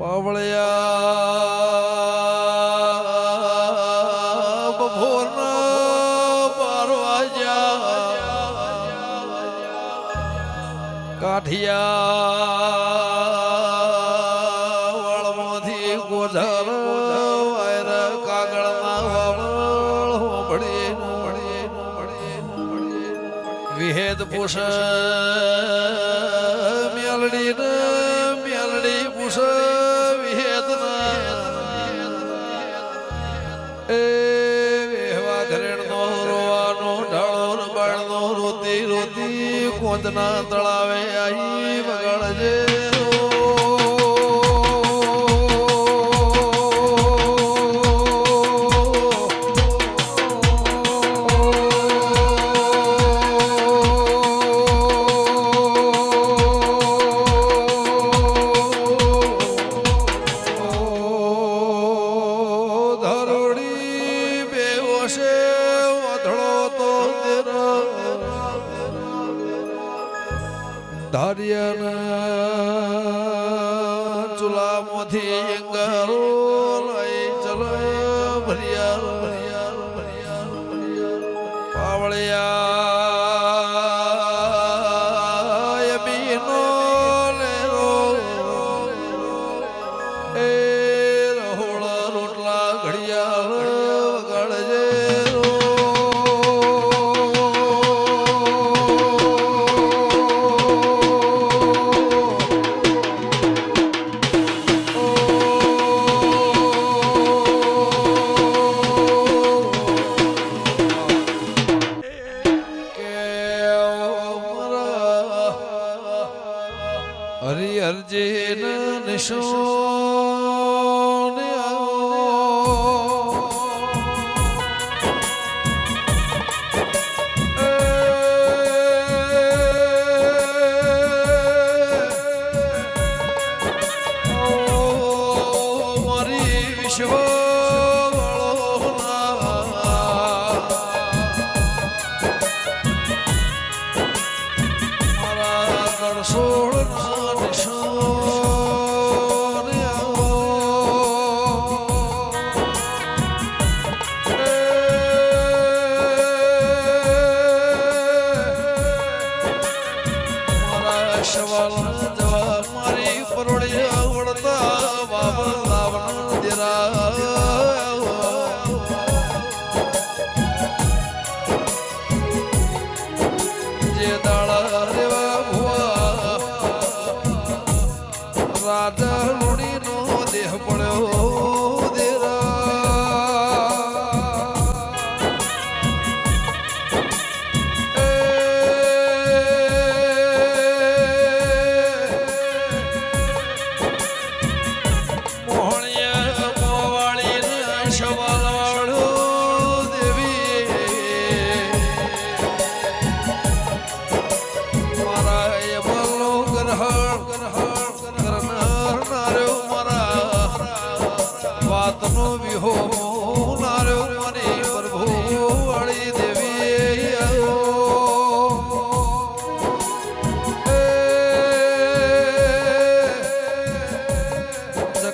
પાવળિયા બપોરના બાર વાગ્યા કાઠિયા વાળમાંથી ગોધર વાયર કાગળના વાવળ હોંભળે વિહેદ પુષ મેલડી મેલડી પુષ રોતી રોતી કોંદના તળાવે આઈ વગળજે ધાર્યના ચૂલામાંથી અંગારો લઈ હરિહરજીન નિશોન મારી વિશ્વ મારી પરોળી આવડતા બાબા લાવણ દેરા જે દાડા રાજા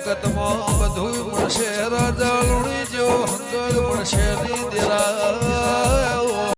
જગતમાં બધું મળશે. રાજા લુણી જો હંગલ મળશે. દીદરા